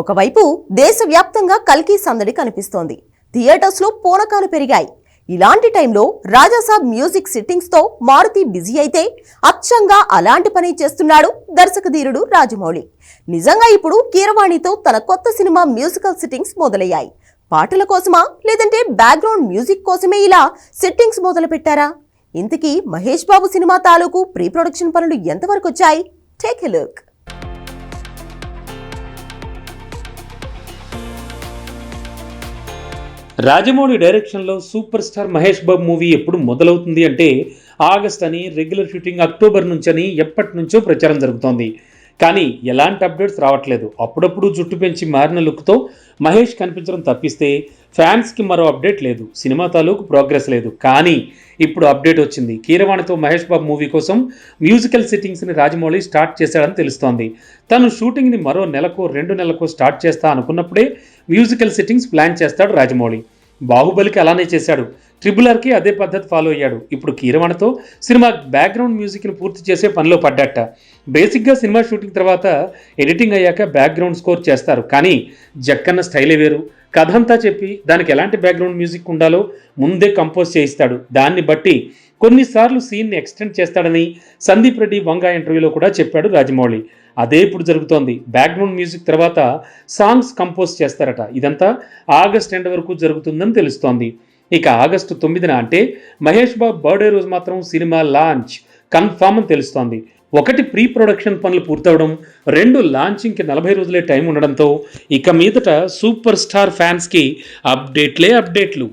ఒకవైపు దేశవ్యాప్తంగా కల్కి సందడి కనిపిస్తోంది. థియేటర్స్లో పూనకాలు పెరిగాయి. ఇలాంటి టైంలో రాజాసాబ్ మ్యూజిక్ సిట్టింగ్స్తో మారుతి బిజీ అయితే అచ్చంగా అలాంటి పని చేస్తున్నాడు దర్శకధీరుడు రాజమౌళి. నిజంగా ఇప్పుడు కీరవాణితో తన కొత్త సినిమా మ్యూజికల్ సిట్టింగ్స్ మొదలయ్యాయి. పాటల కోసమా లేదంటే బ్యాక్గ్రౌండ్ మ్యూజిక్ కోసమే ఇలా సిట్టింగ్స్ మొదలుపెట్టారా? ఇంతకీ మహేష్ బాబు సినిమా తాలూకు ప్రీ ప్రొడక్షన్ పనులు ఎంతవరకు వచ్చాయి? Take a look. రాజమౌళి డైరెక్షన్లో super star Mahesh Babu movie ఎప్పుడు మొదలవుతుంది అంటే ఆగస్ట్ అని రెగ్యులర్ షూటింగ్ అక్టోబర్ నుంచని ఎప్పటి నుంచో ప్రచారం జరుగుతోంది. కానీ ఎలాంటి అప్డేట్స్ రావట్లేదు. అప్పుడప్పుడు జుట్టు పెంచి మారిన లుక్తో మహేష్ కనిపించడం తప్పిస్తే ఫ్యాన్స్కి మరో అప్డేట్ లేదు. సినిమా తాలూకు ప్రోగ్రెస్ లేదు. కానీ ఇప్పుడు అప్డేట్ వచ్చింది. కీరవాణితో మహేష్ బాబు మూవీ కోసం మ్యూజికల్ సిట్టింగ్స్ని రాజమౌళి స్టార్ట్ చేశాడని తెలుస్తోంది. తను షూటింగ్ని మరో నెలకో రెండు నెలకో స్టార్ట్ చేస్తా అనుకున్నప్పుడే మ్యూజికల్ సిట్టింగ్స్ ప్లాన్ చేస్తాడు రాజమౌళి. బాహుబలికి అలానే చేశాడు. ట్రిబుల్ ఆర్కి అదే పద్ధతి ఫాలో అయ్యాడు. ఇప్పుడు కీరవాణతో సినిమా బ్యాక్గ్రౌండ్ మ్యూజిక్ని పూర్తి చేసే పనిలో పడ్డట. బేసిక్గా సినిమా షూటింగ్ తర్వాత ఎడిటింగ్ అయ్యాక బ్యాక్గ్రౌండ్ స్కోర్ చేస్తారు. కానీ జక్కన్న స్టైలే వేరు. కథ అంతా చెప్పి దానికి ఎలాంటి బ్యాక్గ్రౌండ్ మ్యూజిక్ ఉండాలో ముందే కంపోజ్ చేయిస్తాడు. దాన్ని బట్టి కొన్నిసార్లు సీన్ని ఎక్స్టెండ్ చేస్తాడని సందీప్ రెడ్డి వంగా ఇంటర్వ్యూలో కూడా చెప్పాడు రాజమౌళి. అదే ఇప్పుడు జరుగుతోంది. బ్యాక్గ్రౌండ్ మ్యూజిక్ తర్వాత సాంగ్స్ కంపోజ్ చేస్తారట. ఇదంతా ఆగస్ట్ ఎండ్ వరకు జరుగుతుందని తెలుస్తోంది. ఇక ఆగస్టు తొమ్మిదిన అంటే మహేష్ బాబు బర్త్డే రోజు మాత్రం సినిమా లాంచ్ కన్ఫామ్ అని తెలుస్తోంది. ఒకటి ప్రీ ప్రొడక్షన్ పనులు పూర్తవడం రెండు లాంచింగ్కి నలభై రోజులే టైం ఉండడంతో ఇక మీదట సూపర్ స్టార్ ఫ్యాన్స్కి అప్డేట్లే అప్డేట్లు